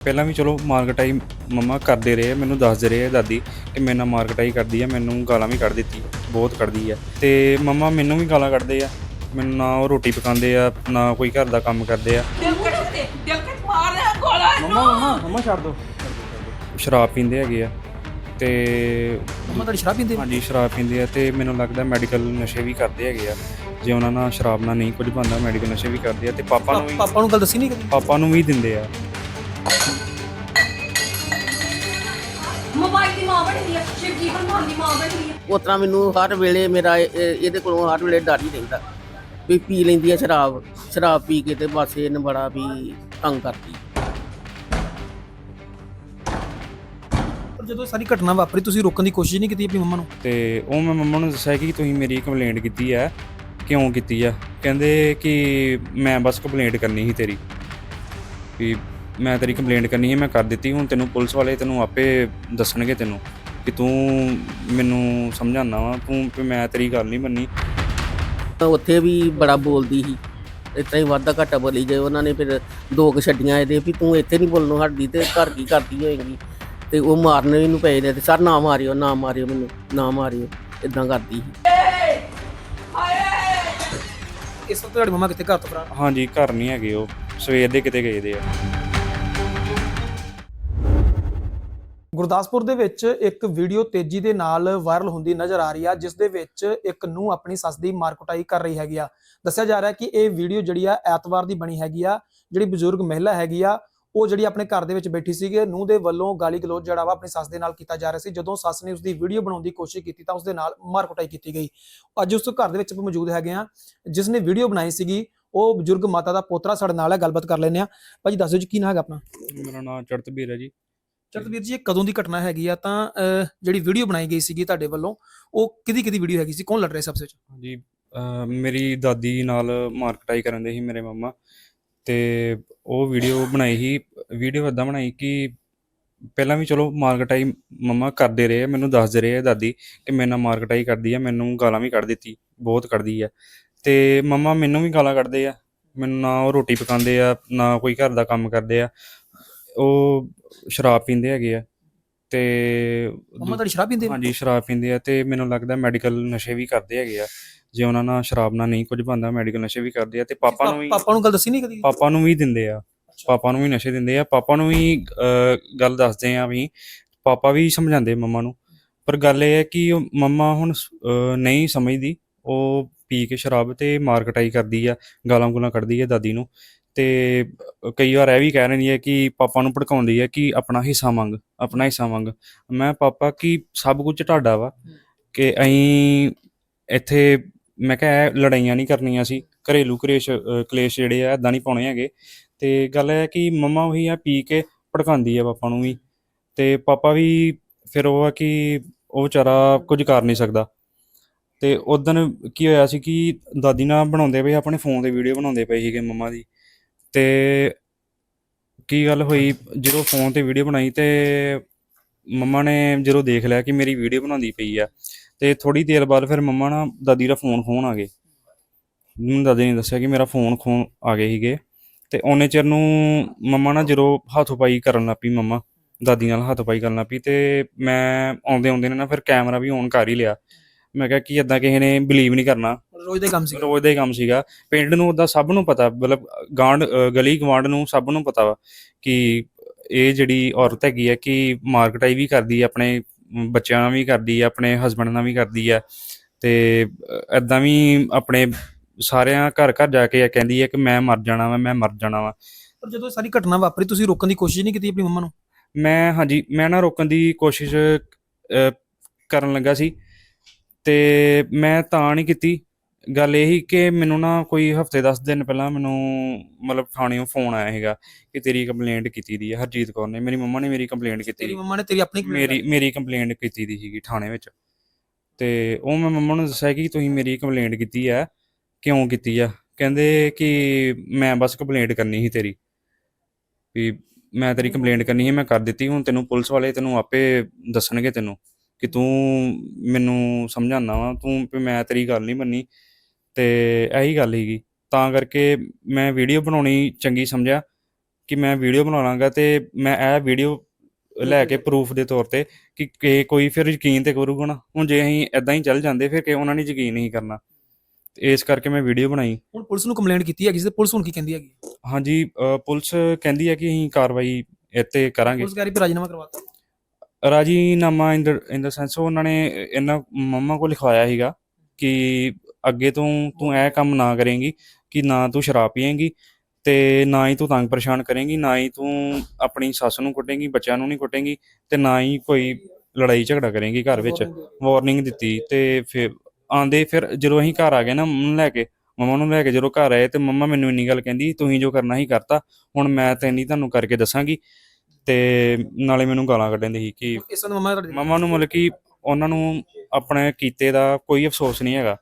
ਪਹਿਲਾਂ ਵੀ ਚਲੋ ਮਾਰਕਟਾਈ ਮੰਮਾ ਕਰਦੇ ਰਹੇ ਮੈਨੂੰ ਦੱਸਦੇ ਰਹੇ ਆ ਦਾਦੀ ਕਿ ਮੇਰੇ ਨਾਲ ਮਾਰਕਟਾਈ ਕਰਦੀ ਆ ਮੈਨੂੰ ਗਾਲਾਂ ਵੀ ਕੱਢ ਦਿੱਤੀ ਬਹੁਤ ਕੱਢਦੀ ਆ। ਤੇ ਮੰਮਾ ਮੈਨੂੰ ਵੀ ਗਾਲਾਂ ਕੱਢਦੇ ਆ ਮੈਨੂੰ ਨਾ ਉਹ ਰੋਟੀ ਪਕਾਉਂਦੇ ਆ ਨਾ ਕੋਈ ਘਰ ਦਾ ਕੰਮ ਕਰਦੇ ਆ। ਮੰਮਾ ਮੰਮਾ ਮੰਮਾ ਛੱਡ ਦੋ। ਸ਼ਰਾਬ ਪੀਂਦੇ ਹੈਗੇ ਆ ਤੇ ਮੰਮਾ ਤੁਹਾਡੀ ਸ਼ਰਾਬ ਪੀਂਦੇ ਹਾਂਜੀ ਸ਼ਰਾਬ ਪੀਂਦੇ ਆ ਤੇ ਮੈਨੂੰ ਲੱਗਦਾ ਮੈਡੀਕਲ ਨਸ਼ੇ ਵੀ ਕਰਦੇ ਹੈਗੇ ਆ। ਜੇ ਉਹਨਾਂ ਨਾਲ ਸ਼ਰਾਬ ਨਾਲ ਨਹੀਂ ਕੁਝ ਬਣਦਾ ਮੈਡੀਕਲ ਨਸ਼ੇ ਵੀ ਕਰਦੇ ਆ ਤੇ ਪਾਪਾ ਨੂੰ ਵੀ ਪਾਪਾ ਨੂੰ ਗੱਲ ਦੱਸੀ ਨਹੀਂ ਕਦੀ? ਪਾਪਾ ਨੂੰ ਵੀ ਦਿੰਦੇ ਆ। ਮੋਬਾਈਲ ਦੀ ਮਾਂ ਬਣੀ ਹੈ ਸ਼ਿਵਜੀ ਹਨੂਮਾਨ ਦੀ ਮਾਂ ਬਣੀ ਹੈ ਉਸ ਤਰ੍ਹਾਂ ਮੈਨੂੰ ਹਰ ਵੇਲੇ ਮੇਰਾ ਇਹ- ਇਹ- ਇਹਦੇ ਕੋਲੋਂ ਹਰ ਵੇਲੇ ਡਰ ਹੀ ਰਹਿੰਦਾ। ਵੀ ਪੀ ਲੈਂਦੀ ਆ ਸ਼ਰਾਬ ਸ਼ਰਾਬ ਪੀ ਕੇ ਤੇ ਬਸ ਇਹਨੇ ਬੜਾ ਵੀ ਤੰਗ ਕਰਦੀ। ਪਰ ਜਦੋਂ ਇਹ ਸਾਰੀ ਘਟਨਾ ਵਾਪਰੀ ਤੁਸੀਂ ਰੋਕਣ ਦੀ ਕੋਸ਼ਿਸ਼ ਨਹੀਂ ਕੀਤੀ ਆਪਣੀ ਮੰਮਾ ਨੂੰ? ਤੇ ਉਹ ਮੈਂ ਮੰਮਾ ਨੂੰ ਦੱਸਿਆ ਕਿ ਤੁਸੀਂ ਮੇਰੀ ਕੰਪਲੇਂਟ ਕੀਤੀ ਹੈ ਕਿਉਂ ਕੀਤੀ ਆ? ਕਹਿੰਦੇ ਕਿ ਮੈਂ ਬਸ ਕੰਪਲੇਂਟ ਕਰਨੀ ਸੀ ਤੇਰੀ। ਵੀ ਮੈਂ ਤੇਰੀ ਕੰਪਲੇਂਟ ਕਰਨੀ ਸੀ ਮੈਂ ਕਰ ਦਿੱਤੀ ਹੁਣ ਤੈਨੂੰ ਪੁਲਿਸ ਵਾਲੇ ਤੈਨੂੰ ਆਪੇ ਦੱਸਣਗੇ ਤੈਨੂੰ ਕਿ ਤੂੰ ਮੈਨੂੰ ਸਮਝਾਉਣਾ ਵਾ ਤੂੰ ਵੀ ਮੈਂ ਤੇਰੀ ਗੱਲ ਨਹੀਂ ਮੰਨੀ। ਤਾਂ ਉੱਥੇ ਵੀ ਬੜਾ ਬੋਲਦੀ ਸੀ ਤਰ੍ਹਾਂ ਹੀ ਵਾਧਾ ਘਾਟਾ ਬੋਲੀ ਗਏ ਉਹਨਾਂ ਨੇ ਫਿਰ ਦੋ ਕੁ ਛੱਡੀਆਂ ਇਹਦੇ ਵੀ ਤੂੰ ਇੱਥੇ ਨਹੀਂ ਬੋਲਣੋਂ ਹਟਦੀ ਤੇ ਘਰ ਕੀ ਕਰਦੀ ਹੋਏਗੀ। ਤੇ ਉਹ ਮਾਰਨ ਵੀ ਨੂੰ ਪਏ ਨੇ ਤੇ ਸਰ ਨਾ ਮਾਰਿਓ ਨਾ ਮਾਰਿਓ ਮੈਨੂੰ ਨਾ ਮਾਰਿਓ ਇਦਾਂ ਕਰਦੀ ਸੀ। ਇਸ ਵਕਤ ਤੁਹਾਡੀ ਮੰਮਾ ਕਿੱਥੇ ਘਰ ਤੋਂ ਫਰਾਰ? ਹਾਂਜੀ ਘਰ ਨਹੀਂ ਹੈਗੇ ਉਹ ਸਵੇਰ ਦੇ ਕਿਤੇ ਗਏ ਦੇ ਆ। ਗੁਰਦਾਸਪੁਰ ਦੇ ਵਿੱਚ ਇੱਕ ਵੀਡੀਓ ਤੇਜ਼ੀ ਦੇ ਨਾਲ ਵਾਇਰਲ ਹੁੰਦੀ ਨਜ਼ਰ ਆ ਰਹੀ ਆ, ਜਿਸ ਦੇ ਵਿੱਚ ਇੱਕ ਨੂੰ ਆਪਣੀ ਸੱਸ ਦੀ ਮਾਰਕੁਟਾਈ ਕਰ ਰਹੀ ਹੈਗੀ ਆ। ਦੱਸਿਆ ਜਾ ਰਿਹਾ ਕਿ ਇਹ ਵੀਡੀਓ ਜਿਹੜੀ ਆ, ਐਤਵਾਰ ਦੀ ਬਣੀ ਹੈਗੀ ਆ, ਜਿਹੜੀ ਬਜ਼ੁਰਗ ਮਹਿਲਾ ਹੈਗੀ ਆ, ਉਹ ਜਿਹੜੀ ਆਪਣੇ ਘਰ ਦੇ ਵਿੱਚ ਬੈਠੀ ਸੀਗੇ ਨੂੰ ਦੇ ਵੱਲੋਂ ਗਾਲੀ ਗਲੋਚ ਜਿਹੜਾ ਵਾ ਆਪਣੀ ਸੱਸ ਦੇ ਨਾਲ ਕੀਤਾ ਜਾ ਰਿਹਾ ਸੀ। ਜਦੋਂ ਸੱਸ ਨੇ ਉਸ ਦੀ ਵੀਡੀਓ ਬਣਾਉਣ ਦੀ ਕੋਸ਼ਿਸ਼ ਕੀਤੀ ਤਾਂ ਉਸ ਦੇ ਨਾਲ ਮਾਰਕੁਟਾਈ ਕੀਤੀ ਗਈ। ਅੱਜ ਉਸ ਘਰ ਦੇ ਵਿੱਚ ਆਪਾਂ ਮੌਜੂਦ ਹੈਗੇ ਆ, ਜਿਸ ਨੇ ਵੀਡੀਓ ਬਣਾਈ ਸੀਗੀ, ਉਹ ਬਜ਼ੁਰਗ ਮਾਤਾ ਦਾ ਪੋਤਰਾ ਸਾਡੇ ਨਾਲ ਹੈ, ਗੱਲਬਾਤ ਕਰ ਲੈਂਦੇ ਆ। ਭਾਜੀ, ਦੱਸ ਦਿਓ ਜੀ, ਕੀ ਨਾਂ ਹੈਗਾ ਆਪਣਾ? ਮੇਰਾ ਨਾਮ ਚੜਤਬੀਰ ਹੈ ਜੀ। ਚਰਤਵੀਰ ਜੀ ਇਹ ਕਦੋਂ ਦੀ ਘਟਨਾ ਹੈਗੀ ਆ? ਤਾਂ ਅਹ, ਜਿਹੜੀ ਵੀਡੀਓ ਬਣਾਈ ਗਈ ਸੀਗੀ ਤੁਹਾਡੇ ਵੱਲੋਂ ਉਹ ਕਿਹਦੀ ਕਿਹਦੀ ਵੀਡੀਓ ਹੈਗੀ ਸੀ? ਕੌਣ ਲੜ ਰਿਹਾ ਸਭ ਵਿੱਚ? ਹਾਂਜੀ ਅਹ ਮੇਰੀ ਦਾਦੀ ਨਾਲ ਮਾਰਕਟਾਈ ਕਰਨ ਦੇ ਸੀ ਮੇਰੇ ਮੰਮਾ। ਤੇ ਉਹ ਵੀਡੀਓ ਬਣਾਈ ਸੀ ਵੀਡੀਓ ਇਦਾਂ ਬਣਾਈ ਕਿ ਪਹਿਲਾਂ ਵੀ ਚਲੋ ਮਾਰ ਕਟਾਈ ਮੰਮਾ ਕਰਦੇ ਰਹੇ ਆ, ਮੈਨੂੰ ਦੱਸਦੇ ਰਹੇ ਆ ਦਾਦੀ ਕਿ ਮੇਰੇ ਨਾਲ ਮਾਰ ਕਟਾਈ ਕਰਦੀ ਆ ਮੈਨੂੰ ਗਾਲਾਂ ਵੀ ਕੱਢ ਦਿੱਤੀ ਬਹੁਤ ਕੱਢਦੀ ਆ। ਤੇ ਮੰਮਾ ਮੈਨੂੰ ਵੀ ਗਾਲਾਂ ਕੱਢਦੇ ਆ ਮੈਨੂੰ ਨਾ ਉਹ ਰੋਟੀ ਪਕਾਉਂਦੇ ਆ ਨਾ ਕੋਈ ਘਰ ਦਾ ਕੰਮ ਕਰਦੇ ਆ। ਉਹ ਸ਼ਰਾਬ ਪੀਂਦੇ ਹੈਗੇ ਆ ਤੇ ਮੰਮਾ ਤੁਹਾਡੀ ਸ਼ਰਾਬ ਪੀਂਦੇ ਨੇ? ਹਾਂਜੀ ਸ਼ਰਾਬ ਪੀਂਦੇ ਆ ਤੇ ਮੈਨੂੰ ਲੱਗਦਾ ਮੈਡੀਕਲ ਨਸ਼ੇ ਵੀ ਕਰਦੇ ਹੈਗੇ ਆ। ਜੇ ਉਹਨਾਂ ਨਾਲ ਸ਼ਰਾਬ ਨਾਲ ਨਹੀਂ ਕੁਝ ਬਣਦਾ ਮੈਡੀਕਲ ਨਸ਼ੇ ਵੀ ਕਰਦੇ ਆ ਤੇ ਪਾਪਾ ਨੂੰ ਵੀ ਪਾਪਾ ਨੂੰ ਗੱਲ ਦੱਸੀ ਨਹੀਂ ਕਦੀ? ਪਾਪਾ ਨੂੰ ਵੀ ਦਿੰਦੇ ਆ। ਪਾਪਾ ਨੂੰ ਵੀ ਨਸ਼ੇ ਦਿੰਦੇ ਆ। ਪਾਪਾ ਨੂੰ ਵੀ ਅਹ, ਗੱਲ ਦੱਸਦੇ ਆ ਵੀ ਪਾਪਾ ਵੀ ਸਮਝਾਉਂਦੇ ਮੰਮਾ ਨੂੰ। ਪਰ ਗੱਲ ਇਹ ਹੈ ਕਿ ਉਹ ਮੰਮਾ ਹੁਣ ਸ- ਅਹ, ਨਹੀਂ ਸਮਝਦੀ। ਉਹ ਪੀ ਕੇ ਸ਼ਰਾਬ ਤੇ ਮਾਰਕਟਾਈ ਕਰਦੀ ਆ ਗਾਲਾਂ ਗੁਲਾਂ ਕੱਢਦੀ ਆ ਦਾਦੀ ਨੂੰ। ਤੇ ਕਈ ਵਾਰ ਇਹ ਵੀ ਕਹਿ ਰਹੀ ਹੈ ਕਿ ਪਾਪਾ ਨੂੰ ਭੜਕਾਉਂਦੀ ਹੈ ਕਿ ਆਪਣਾ ਹਿੱਸਾ ਮੰਗ ਆਪਣਾ ਹਿੱਸਾ ਮੰਗ। ਮੈਂ ਪਾਪਾ ਕਿ ਸਭ ਕੁਝ ਤੁਹਾਡਾ ਵਾ ਕਿ ਅਸੀਂ ਇੱਥੇ ਮੈਂ ਕਿਹਾ ਲੜਾਈਆਂ ਨਹੀਂ ਕਰਨੀਆਂ ਸੀ ਘਰੇਲੂ ਕਲੇਸ਼ ਕਲੇਸ਼ ਜਿਹੜੇ ਆ ਇਦਾਂ ਨਹੀਂ ਪਾਉਣੇ ਹੈਗੇ। ਤੇ ਗੱਲ ਇਹ ਹੈ ਕਿ ਮੰਮਾ ਉਹੀ ਆ ਪੀ ਕੇ ਭੜਕਾਉਂਦੀ ਆ ਪਾਪਾ ਨੂੰ ਵੀ। ਤੇ ਪਾਪਾ ਵੀ ਫਿਰ ਉਹ ਆ ਕਿ ਉਹ ਵਿਚਾਰਾ ਕੁਝ ਕਰ ਨਹੀਂ ਸਕਦਾ। ਤੇ ਉਦੋਂ ਕੀ ਹੋਇਆ ਸੀ ਕਿ ਦਾਦੀ ਨਾਲ ਬਣਾਉਂਦੇ ਪਏ ਆਪਣੇ ਫੋਨ ਤੇ ਵੀਡੀਓ ਬਣਾਉਂਦੇ ਪਏ ਸੀਗੇ ਮੰਮਾ ਦੀ। ਤੇ ਕੀ ਗੱਲ ਹੋਈ? ਜਦੋਂ ਫੋਨ ਤੇ ਵੀਡੀਓ ਬਣਾਈ ਤੇ ਮੰਮਾ ਨੇ ਜਦੋਂ ਦੇਖ ਲਿਆ ਕਿ ਮੇਰੀ ਵੀਡੀਓ ਬਣਾਉਂਦੀ ਪਈ ਆ, ਤੇ ਥੋੜੀ ਦੇਰ ਬਾਅਦ ਫਿਰ ਮੰਮਾ ਨਾ ਦਾਦੀ ਦਾ ਫੋਨ ਖੋਣ ਆ ਗਏ। ਮੈਨੂੰ ਦਾਦੀ ਨੇ ਦੱਸਿਆ ਕਿ ਮੇਰਾ ਫੋਨ ਖੋਣ ਆ ਗਏ ਸੀਗੇ, ਤੇ ਉਹਨੇ ਚਿਰ ਨੂੰ ਮੰਮਾ ਨਾ ਜਦੋਂ ਹੱਥੋਂ-ਪਾਈ ਕਰਨ ਲੱਗ ਪਈ ਮੰਮਾ, ਦਾਦੀ ਨਾਲ ਹੱਥ ਪਾਈ ਕਰਨ ਲੱਗ ਪਈ ਤੇ ਮੈਂ ਆਉਂਦੇ ਆਉਂਦੇ ਨੇ ਨਾ ਫਿਰ ਕੈਮਰਾ ਵੀ ਔਨ ਕਰ ਹੀ ਲਿਆ। ਮੈਂ ਕਿਹਾ ਕਿ ਇਦਾਂ ਕਿਸੇ ਨੇ ਬਲੀਵ ਨਹੀਂ ਕਰਨਾ। ਰੋਜ਼ ਦੇ ਕੰਮ ਸੀ ਰੋਜ਼ ਦਾ ਹੀ ਕੰਮ ਸੀਗਾ। ਪਿੰਡ ਨੂੰ ਉਹਦਾ ਸਭ ਨੂੰ ਪਤਾ ਮਤਲਬ ਗਾਂਡ ਗਲੀ ਗਵਾਂਡ ਨੂੰ ਸਭ ਨੂੰ ਪਤਾ ਵਾ ਕਿ ਇਹ ਜਿਹੜੀ ਔਰਤ ਹੈਗੀ ਹੈ ਕਿ ਮਾਰਕਟਾਈ ਵੀ ਕਰਦੀ ਹੈ ਆਪਣੇ ਬੱਚਿਆਂ ਨਾਲ ਵੀ ਕਰਦੀ ਹੈ ਆਪਣੇ ਹਸਬੰਡ ਨਾਲ ਵੀ ਕਰਦੀ ਹੈ ਤੇ ਐਦਾਂ ਵੀ ਆਪਣੇ ਸਾਰਿਆਂ ਘਰ ਘਰ ਜਾ ਕੇ ਇਹ ਕਹਿੰਦੀ ਹੈ ਕਿ ਮੈਂ ਮਰ ਜਾਣਾ ਵਾ ਮੈਂ ਮਰ ਜਾਣਾ ਵਾ। ਪਰ ਜਦੋਂ ਸਾਰੀ ਘਟਨਾ ਵਾਪਰੀ ਤੁਸੀਂ ਰੋਕਣ ਦੀ ਕੋਸ਼ਿਸ਼ ਨਹੀਂ ਕੀਤੀ ਆਪਣੀ ਮੰਮਾ ਨੂੰ? ਮੈਂ ਹਾਂਜੀ ਮੈਂ ਨਾ ਰੋਕਣ ਦੀ ਕੋਸ਼ਿਸ਼ ਕਰਨ ਲੱਗਾ ਸੀ। ਤੇ ਮੈਂ ਤਾਂ ਨਹੀਂ ਕੀਤੀ। ਗੱਲ ਇਹ ਹੀ ਕਿ ਮੈਨੂੰ ਨਾ ਕੋਈ ਹਫ਼ਤੇ 10 ਦਿਨ ਪਹਿਲਾਂ ਮੈਨੂੰ ਮਤਲਬ ਥਾਣੇੋਂ ਫੋਨ ਆਇਆ ਹੈਗਾ ਕਿ ਤੇਰੀ ਕੰਪਲੇਂਟ ਕੀਤੀ ਦੀ ਹੈ ਹਰਜੀਤ ਕੌਰ ਨੇ। ਮੇਰੀ ਮੰਮਾ ਨੇ ਮੇਰੀ ਕੰਪਲੇਂਟ ਕੀਤੀ ਤੇਰੀ ਮੰਮਾ ਨੇ ਤੇਰੀ ਆਪਣੀ ਮੇਰੀ ਮੇਰੀ ਕੰਪਲੇਂਟ ਕੀਤੀ ਦੀ ਸੀਗੀ ਥਾਣੇ ਵਿੱਚ। ਤੇ ਉਹ ਮੈਂ ਮੰਮਾ ਨੂੰ ਦੱਸਿਆ ਕਿ ਤੁਸੀਂ ਮੇਰੀ ਕੰਪਲੇਂਟ ਕੀਤੀ ਹੈ ਕਿਉਂ ਕੀਤੀ ਆ? ਕਹਿੰਦੇ ਕਿ ਮੈਂ ਬਸ ਕੰਪਲੇਂਟ ਕਰਨੀ ਸੀ ਤੇਰੀ। ਵੀ ਮੈਂ ਤੇਰੀ ਕੰਪਲੇਂਟ ਕਰਨੀ ਸੀ ਮੈਂ ਕਰ ਦਿੱਤੀ ਹੁਣ ਤੈਨੂੰ ਪੁਲਿਸ ਵਾਲੇ ਤੈਨੂੰ ਆਪੇ ਦੱਸਣਗੇ ਤੈਨੂੰ। ਕਿ ਤੂੰ ਮੈਨੂੰ ਸਮਝਾਉਣਾ ਵਾ ਤੂੰ ਵੀ ਮੈਂ ਤੇਰੀ ਗੱਲ ਨਹੀਂ ਮੰਨੀ ਤੇ ਇਹੀ ਗੱਲ ਸੀਗੀ। ਤਾਂ ਕਰਕੇ ਮੈਂ ਵੀਡੀਓ ਬਣਾਉਣੀ ਚੰਗੀ ਸਮਝਿਆ ਕਿ ਮੈਂ ਵੀਡੀਓ ਬਣਾ ਲਾਂਗਾ ਤੇ ਮੈਂ ਇਹ ਵੀਡੀਓ ਲੈ ਕੇ ਪ੍ਰੂਫ ਦੇ ਤੌਰ ਤੇ ਕਿ ਕਿ ਕੋਈ ਫਿਰ ਯਕੀਨ ਤੇ ਕਰੂਗਾ ਨਾ। ਹੁਣ ਜੇ ਅਸੀਂ ਇਦਾਂ ਹੀ ਚੱਲ ਜਾਂਦੇ ਫਿਰ ਕਿ ਉਹਨਾਂ ਨੇ ਯਕੀਨ ਨਹੀਂ ਕਰਨਾ। ਤੇ ਇਸ ਕਰਕੇ ਮੈਂ ਵੀਡੀਓ ਬਣਾਈ। ਹੁਣ ਪੁਲਿਸ ਨੂੰ ਕੰਪਲੇਂਟ ਕੀਤੀ ਹੈਗੀ ਸੀ ਤੇ ਪੁਲਿਸ ਹੁਣ ਕੀ ਕਹਿੰਦੀ ਹੈਗੀ? ਹਾਂਜੀ ਅ, ਪੁਲਿਸ ਕਹਿੰਦੀ ਹੈ ਕਿ ਅਸੀਂ ਕਾਰਵਾਈ ਇੱਥੇ ਕਰਾਂਗੇ। ਪੁਲਿਸ ਕਹਿ ਰਹੀ ਵੀ ਰਾਜੀਨਾਮਾ ਕਰਵਾਤਾ ਰਾਜੀਨਾਮਾ ਇਨ ਇਨ ਦਾ ਸੈਂਸ ਉਹਨਾਂ ਨੇ ਇਹਨਾਂ ਮੰਮਾ ਕੋਲ ਲਿਖਵਾਇਆ ਸੀਗਾ ਕਿ ਅੱਗੇ ਤੋਂ ਤੂੰ ਇਹ ਕੰਮ ਨਾ ਕਰੇਂਗੀ ਕਿ ਨਾ ਤੂੰ ਸ਼ਰਾਬ ਪੀਏਂਗੀ ਤੇ ਨਾ ਹੀ ਤੂੰ ਤੰਗ ਪਰੇਸ਼ਾਨ ਕਰੇਂਗੀ ਨਾ ਹੀ ਤੂੰ ਆਪਣੀ ਸੱਸ ਨੂੰ ਕੁੱਟੇਂਗੀ ਬੱਚਿਆਂ ਨੂੰ ਨਹੀਂ ਕੁੱਟੇਂਗੀ ਤੇ ਨਾ ਹੀ ਕੋਈ ਲੜਾਈ ਝਗੜਾ ਕਰੇਂਗੀ ਘਰ ਵਿੱਚ। ਵਾਰਨਿੰਗ ਦਿੱਤੀ। ਤੇ ਫਿਰ ਆਂਦੇ ਫਿਰ ਜਦੋਂ ਅਸੀਂ ਘਰ ਆ ਗਏ ਨਾ ਮੰਮਾ ਨੂੰ ਲੈ ਕੇ ਮੰਮਾ ਨੂੰ ਲੈ ਕੇ ਜਦੋਂ ਘਰ ਆਏ ਤੇ ਮੰਮਾ ਮੈਨੂੰ ਇੰਨੀ ਗੱਲ ਕਹਿੰਦੀ ਤੁਸੀਂ ਜੋ ਕਰਨਾ ਹੀ ਕਰਤਾ ਹੁਣ ਮੈਂ ਤੇ ਨਹੀਂ ਤੁਹਾਨੂੰ ਕਰਕੇ ਦੱਸਾਂਗੀ। ਤੇ ਨਾਲੇ ਮੈਨੂੰ ਗਾਲਾਂ ਕੱਢਣ ਦੀ ਸੀ ਕਿ ਇਸ ਵਕਤ ਮੰਮਾ ਤੁਹਾਡੇ ਮੰਮਾ ਨੂੰ ਮਤਲਬ ਕਿ ਉਹਨਾਂ ਨੂੰ ਆਪਣੇ ਕੀਤੇ ਦਾ ਕੋਈ ਅਫਸੋਸ ਨਹੀਂ ਹੈਗਾ।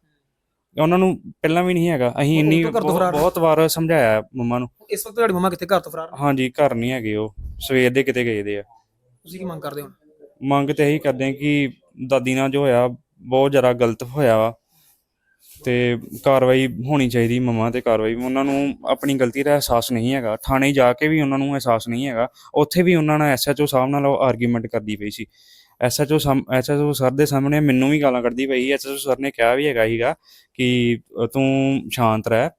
ਉਹਨਾਂ ਨੂੰ ਪਹਿਲਾਂ ਵੀ ਨਹੀਂ ਹੈਗਾ। ਅਸੀਂ ਉਹ ਇੰਨੀ ਤੋਂ ਘਰ ਤੋਂ ਬਹੁਤ ਫਰਾਰ ਨੇ। ਬਹੁਤ ਵਾਰ ਸਮਝਾਇਆ ਮੰਮਾ ਨੂੰ। ਇਸ ਵਕਤ ਤੁਹਾਡੀ ਮੰਮਾ ਕਿੱਥੇ ਘਰ ਤੋਂ ਫਰਾਰ ਨੇ? ਹਾਂਜੀ ਘਰ ਨਹੀਂ ਹੈਗੇ ਉਹ। ਸਵੇਰ ਦੇ ਕਿਤੇ ਗਏ ਦੇ ਆ। ਤੁਸੀਂ ਕੀ ਮੰਗ ਕਰਦੇ ਹੋ? ਮੰਗ ਤੇ ਇਹੀ ਕਰਦੇ ਆ ਕਿ ਦਾਦੀ ਨਾਲ ਜੋ ਹੋਇਆ ਬਹੁਤ ਜ਼ਿਆਦਾ ਗਲਤ ਹੋਇਆ ਵਾ। ਤੇ ਕਾਰਵਾਈ ਹੋਣੀ ਚਾਹੀਦੀ ਮਮਾ ਤੇ ਕਾਰਵਾਈ। ਉਹਨਾਂ ਨੂੰ ਆਪਣੀ ਗਲਤੀ ਦਾ ਅਹਿਸਾਸ ਨਹੀਂ ਹੈਗਾ। ਥਾਣੇ ਜਾ ਕੇ ਵੀ ਉਹਨਾਂ ਨੂੰ ਅਹਿਸਾਸ ਨਹੀਂ ਹੈਗਾ। ਉੱਥੇ ਵੀ ਉਹਨਾਂ ਨਾਲ ਐਸਐਚਓ ਸਾਹਿਬ ਨਾਲ ਉਹ ਆਰਗੂਮੈਂਟ ਕਰਦੀ ਪਈ ਸੀ। ਐਸਐਚਓ ਐਸਐਚਓ ਸਰ ਦੇ ਸਾਹਮਣੇ ਮੈਨੂੰ ਵੀ ਗਾਲਾਂ ਕੱਢਦੀ ਪਈ ਐਸਐਚਓ ਸਰ ਨੇ ਕਿਹਾ ਵੀ ਹੈਗਾ ਹੀਗਾ ਕਿ ਤੂੰ ਸ਼ਾਂਤ ਰਹਿ,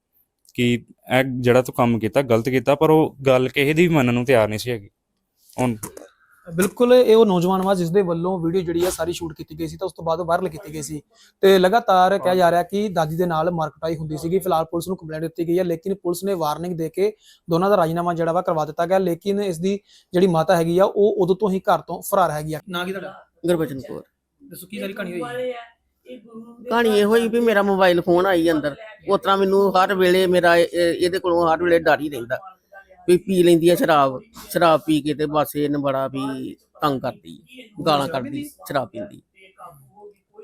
ਕਿ ਇਹ ਜਿਹੜਾ ਤੂੰ ਕੰਮ ਕੀਤਾ, ਗਲਤ ਕੀਤਾ, ਪਰ ਉਹ ਗੱਲ ਕਿਸੇ ਦੀ ਵੀ ਮੰਨਣ ਨੂੰ ਤਿਆਰ ਨਹੀਂ ਸੀ ਹੈਗੀ। ਹੁਣ ਬਿਲਕੁਲ ਇਹ ਉਹ ਨੌਜਵਾਨ ਵਾ ਜਿਸ ਦੇ ਵੱਲੋਂ ਵੀਡੀਓ ਜਿਹੜੀ ਆ ਸਾਰੀ ਸ਼ੂਟ ਕੀਤੀ ਗਈ ਸੀ ਤਾਂ ਉਸ ਤੋਂ ਬਾਅਦ ਵਾਇਰਲ ਕੀਤੀ ਗਈ ਸੀ। ਤੇ ਲਗਾਤਾਰ ਕਿਹਾ ਜਾ ਰਿਹਾ ਕਿ ਦਾਦੀ ਦੇ ਨਾਲ ਮਾਰਕਟਾਈ ਹੁੰਦੀ ਸੀਗੀ ਫਿਲਹਾਲ ਪੁਲਿਸ ਨੂੰ ਕੰਪਲੇਂਟ ਦਿੱਤੀ ਗਈ ਹੈ ਲੇਕਿਨ ਪੁਲਿਸ ਨੇ ਵਾਰਨਿੰਗ ਦੇ ਕੇ ਦੋਨਾਂ ਦਾ ਰਾਜੀਨਾਮਾ ਜਿਹੜਾ ਵਾ ਕਰਵਾ ਦਿੱਤਾ ਗਿਆ ਲੇਕਿਨ ਇਸ ਦੀ ਜਿਹੜੀ ਮਾਤਾ ਹੈਗੀ ਆ ਉਹ ਉਦੋਂ ਤੋਂ ਹੀ ਘਰ ਤੋਂ ਫਰਾਰ ਹੈਗੀ ਆ। ਨਾ ਕੀ ਤੁਹਾਡਾ? ਗੁਰਬਚਨ ਕੌਰ। ਦੱਸੋ ਕੀ ਸਾਰੀ ਕਹਾਣੀ ਹੋਈ? ਕਹਾਣੀ ਇਹੋ ਹੀ ਵੀ ਮੇਰਾ ਮੋਬਾਈਲ ਫੋਨ ਆਈ ਅੰਦਰ। ਉਸ ਤਰ੍ਹਾਂ ਮੈਨੂੰ ਹਰ ਵੇਲੇ ਮੇਰਾ ਇਹ- ਇਹ- ਇਹਦੇ ਕੋਲੋਂ ਹਰ ਵੇਲੇ ਡਰ ਹੀ ਰਹਿੰਦਾ। ਵੀ ਪੀ ਲੈਂਦੀ ਆ ਸ਼ਰਾਬ ਸ਼ਰਾਬ ਪੀ ਕੇ ਤੇ ਬਸ ਇਹਨ ਬੜਾ ਵੀ ਤੰਗ ਕਰਦੀ ਗਾਲਾਂ ਕੱਢਦੀ ਸ਼ਰਾਬ ਪੀਂਦੀ।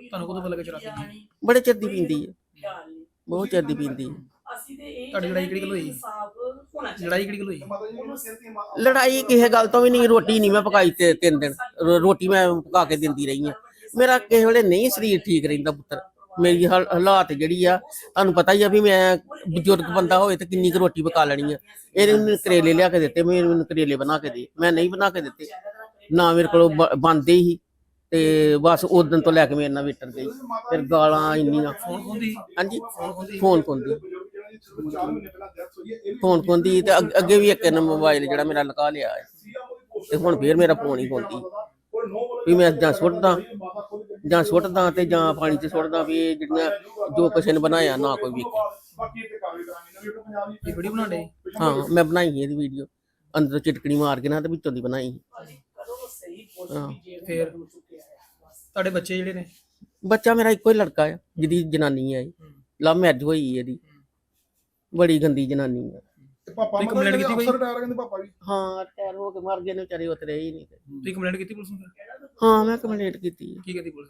ਤੁਹਾਨੂੰ ਕਦੋਂ ਪਤਾ ਲੱਗਾ ਚਰਾਤੀ ਦੀ ਬੜੇ ਚਿਰ ਦੀ ਪੀਂਦੀ ਹੈ ਬਹੁਤ ਚਿਰ ਦੀ ਪੀਂਦੀ ਹੈ ਤੁਹਾਡੀ ਲੜਾਈ ਕਿਹੜੀ ਗੱਲ ਹੋਈ? ਲੜਾਈ ਕਿਹੜੀ ਗੱਲ ਹੋਈ? ਲੜਾਈ ਕਿਸੇ ਗੱਲ ਤੋਂ ਵੀ ਨਹੀਂ ਰੋਟੀ ਨਹੀਂ ਮੈਂ ਪਕਾਈ ਤੇ ਤਿੰਨ ਦਿਨ ਰੋਟੀ ਮੈਂ ਪਕਾ ਕੇ ਦਿੰਦੀ ਰਹੀ ਹਾਂ ਮੇਰਾ ਕਿਸੇ ਵੇਲੇ ਨਹੀਂ ਸਰੀਰ ਠੀਕ ਰਹਿੰਦਾ ਪੁੱਤਰ। ਮੇਰੀ ਹਾਲ- ਹਾਲਾਤ ਜਿਹੜੀ ਆ ਤੁਹਾਨੂੰ ਪਤਾ ਹੀ ਆ ਵੀ ਮੈਂ ਬਜ਼ੁਰਗ ਬੰਦਾ ਹੋਏ ਤੇ ਕਿੰਨੀ ਕੁ ਰੋਟੀ ਪਕਾ ਲੈਣੀ ਆ। ਇਹਨੇ ਮੈਨੂੰ ਕਰੇਲੇ ਲਿਆ ਕੇ ਦਿੱਤੇ ਮੈਨੂੰ ਕਰੇਲੇ ਬਣਾ ਕੇ ਦੇ। ਮੈਂ ਨਹੀਂ ਬਣਾ ਕੇ ਦਿੱਤੇ। ਨਾ ਮੇਰੇ ਕੋਲ ਬੰਦੇ ਹੀ। ਤੇ ਬਸ ਉਸ ਦਿਨ ਤੋਂ ਲੈ ਕੇ ਮੇਰੇ ਨਾਲ ਵਿਟਰ ਗਈ। ਫਿਰ ਗਾਲਾਂ ਇੰਨੀਆਂ। ਫੋਨ ਖੁੰਦੀ? ਹਾਂਜੀ? ਫੋਨ ਖੁੰਦੀ? ਫੋਨ ਖੁੰਦੀ। ਤੇ ਅੱਗ- ਅੱਗੇ ਵੀ ਇੱਕ ਮੋਬਾਈਲ ਜਿਹੜਾ ਮੇਰਾ ਲਗਾ ਲਿਆ ਹੈ ਤੇ ਹੁਣ ਫੇਰ ਮੇਰਾ ਫੋਨ ਹੀ ਖੁੰਦੀ। ਵੀ ਮੈਂ ਜਾਂ ਸੁੱਟਦਾ। ਜਾਂ ਸੁੱਟਦਾ ਤੇ ਜਾਂ ਪਾਣੀ 'ਚ ਸੁੱਟਦਾ ਵੀ ਇਹ ਜਿਹੜੀਆਂ ਜੋ ਕਿਸੇ ਨੇ ਬਣਾਇਆ ਨਾ ਕੋਈ ਵੇਖੇ। ਇਹ ਵੀਡੀਓ ਬਣਾਉਂਦੇ ਹਾਂ ਮੈਂ ਬਣਾਈ ਸੀ ਇਹਦੀ ਵੀਡੀਓ ਅੰਦਰ ਚਿਟਕਣੀ ਮਾਰ ਕੇ ਨਾ ਤੇ ਵਿੱਚੋਂ ਦੀ ਬਣਾਈ ਸੀ। ਹਾਂ। ਫਿਰ? ਤੁਹਾਡੇ ਬੱਚੇ ਜਿਹੜੇ ਨੇ? ਬੱਚਾ ਮੇਰਾ ਇੱਕੋ ਹੀ ਲੜਕਾ ਆ ਜਿਹਦੀ ਜਨਾਨੀ ਹੈ। ਲਵ ਮੈਰਿਜ ਹੋਈ ਇਹਦੀ। ਬੜੀ ਗੰਦੀ ਜਨਾਨੀ ਹੈ ਤੇ ਪਾਪਾ ਤੁਸੀਂ ਜਿਹੜੇ ਕੀਤੀ ਅਫਸਰ ਰਿਟਾਇਰ ਕਹਿੰਦੇ ਪਾਪਾ ਵੀ? ਹਾਂ ਟਾਇਰ ਹੋ ਕੇ ਮਰ ਗਏ ਨੇ ਵਿਚਾਰੇ ਉਤਰੇ ਹੀ ਨਹੀਂ। ਤੇ। ਤੁਸੀਂ ਕੰਪਲੇਂਟ ਕੀਤੀ ਪੁਲਿਸ ਨੂੰ ਫਿਰ? ਹਾਂ ਮੈਂ ਕੰਪਲੇਂਟ ਕੀਤੀ ਹੈ। ਕੀ ਕਹਿੰਦੀ ਪੁਲਿਸ?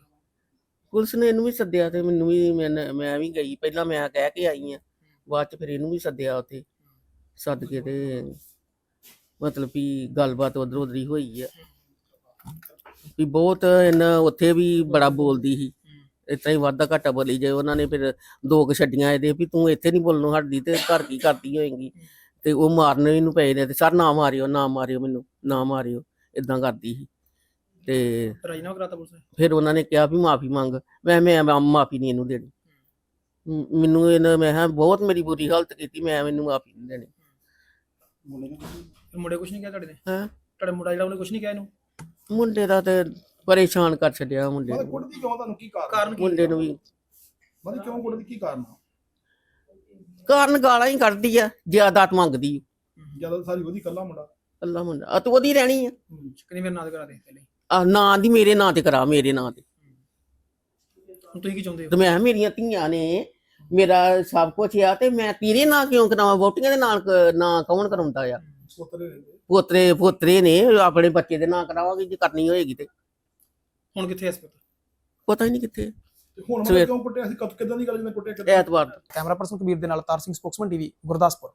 ਪੁਲਿਸ ਨੇ ਇਹਨੂੰ ਵੀ ਸੱਦਿਆ ਤੇ ਮੈਨੂੰ ਵੀ ਮੈਂ ਮੈਂ ਵੀ ਗਈ। ਪਹਿਲਾਂ ਮੈਂ ਕਹਿ ਕੇ ਆਈ ਆ ਬਾਅਦ ਚ ਫਿਰ ਇਹਨੂੰ ਵੀ ਸੱਦਿਆ ਉੱਥੇ। ਸੱਦ ਕੇ ਤੇ ਮਤਲਬ ਵੀ ਗੱਲਬਾਤ ਉਧਰ ਉਧਰ ਹੀ ਹੋਈ ਆ। ਵੀ ਬਹੁਤ ਇਹਨਾਂ ਉੱਥੇ ਵੀ ਬੜਾ ਬੋਲਦੀ ਸੀ। ਤਰ੍ਹਾਂ ਹੀ ਵਾਧਾ ਘਾਟਾ ਬੋਲੀ ਜਾਏ ਉਹਨਾਂ ਨੇ ਫਿਰ ਦੋ ਕੁ ਛੱਡੀਆਂ ਇਹਦੇ ਵੀ ਤੂੰ ਇੱਥੇ ਨਹੀਂ ਬੋਲਣੋਂ ਹਟਦੀ ਤੇ ਘਰ ਕੀ ਕਰਦੀ ਹੋਏਗੀ। ਤੇ ਉਹ ਮਾਰਨ ਇਹਨੂੰ ਪਏ ਨੇ ਤੇ ਸਰ ਨਾ ਮਾਰਿਓ ਨਾ ਮਾਰਿਓ ਮੈਨੂੰ ਨਾ ਮਾਰਿਓ। ਇਦਾਂ ਕਰਦੀ ਸੀ। ਤੇ ਰਾਜਨਾਮਾ ਕਰਾਤਾ ਪੁਲਿਸ ਨੇ? ਫਿਰ ਉਹਨਾਂ ਨੇ ਕਿਹਾ ਵੀ ਮਾਫੀ ਮੰਗ। ਮੈਂ ਮੈਂ ਮਾਫੀ ਨਹੀਂ ਇਹਨੂੰ ਦੇਣੀ। ਮ- ਮੈਨੂੰ ਇਹਨਾਂ ਮੈਂ ਕਿਹਾ ਬਹੁਤ ਮੇਰੀ ਬੁਰੀ ਹਾਲਤ ਕੀਤੀ ਮੈਂ ਮੈਨੂੰ ਮਾਫੀ ਨਹੀਂ ਦੇਣੀ। ਫਿਰ ਮੁੰਡੇ ਕੁਝ ਨਹੀਂ ਕਿਹਾ ਤੁਹਾਡੇ ਨੇ ਹਾਂ? ਤੁਹਾਡਾ ਮੁੰਡਾ ਜਿਹੜਾ ਉਹਨੇ ਕੁਝ ਨਹੀਂ ਕਿਹਾ ਇਹਨੂੰ? ਮੁੰਡੇ ਦਾ ਤੇ ਪਰੇਸ਼ਾਨ ਕਰ ਛੱਡਿਆ ਮੁੰਡੇ ਮਤਲਬ ਨੂੰ। ਕੁੱਟਦੀ ਕਿਉਂ ਤੁਹਾਨੂੰ ਕੀ ਕਾਰਨ? ਕਾਰਨ ਕੀ ਮੁੰਡੇ ਨੂੰ ਵੀ। ਮਤਲਬ ਕਿਉਂ ਕੁੱਟਦੀ ਕੀ ਕਾਰਨ ਕਾਰਨ ਗਾਲਾਂ ਹੀ ਕੱਢਦੀ ਆ ਜ਼ਿਆਦਾਤ ਮੰਗਦੀ। ਜ਼ਿਆਦਾ ਸਾਰੀ ਉਹਦੀ ਕੱਲਾ ਮੁੰਡਾ। ਅੱਲਾ ਮੁੰਡਾ। ਆ ਤੂੰ ਉਹਦੀ ਰਹਿਣੀ ਆ। ਕਿੰਨੀ ਮੇਰੇ ਨਾਲ ਕਰਾ ਦੇ ਪਹਿਲੇ ਆ ਨਾਂ ਦੀ ਮੇਰੇ ਨਾਂ ਤੇ ਕਰਾ ਮੇਰੇ ਨਾਂ ਤੇ। ਹੁਣ ਤੁਸੀਂ ਕੀ ਚਾਹੁੰਦੇ ਤੇ ਹੋ ਮੈਂ ਕਿਹਾ ਮੇਰੀਆਂ ਧੀਆਂ ਨੇ ਮੇਰਾ ਸਭ ਕੁਝ ਆ ਤੇ ਮੈਂ ਤੇਰੇ ਨਾਂ ਕਿਉਂ ਕਰਾਵਾਂ? ਵੋਟੀਆਂ ਦੇ ਨਾਂ ਨਾਂ ਕੌਣ ਕਰਾਉਂਦਾ ਆ? ਪੁੱਤਰੇ ਪੋਤਰੇ ਪੋਤਰੇ ਨੇ ਆਪਣੇ ਬੱਚੇ ਦੇ ਨਾਂ ਕਰਾਵਾਂਗੇ ਜੇ ਕਰਨੀ ਹੋਏਗੀ ਤੇ। ਹੁਣ ਕਿੱਥੇ ਹਸਪਤਾਲ ਪਤਾ? ਹੀ ਨਹੀਂ ਕਿੱਥੇ। ਹੁਣ ਸਵੇਰ- ਕਿਉਂ ਕੁੱਟਿਆ ਸੀ? ਕਦ ਕਿਦਾਂ ਦੀ ਗੱਲ ਜਿਹਨੇ ਕੁੱਟਿਆ ਕਿੱਦਾਂ? ਐਤਵਾਰ। ਕੈਮਰਾ ਪਰਸਨ ਕਬੀਰ ਦੇ ਨਾਲ ਤਾਰ ਸਿੰਘ ਸਪੋਕਸਮੈਨ ਟੀਵੀ ਗੁਰਦਾਸਪੁਰ।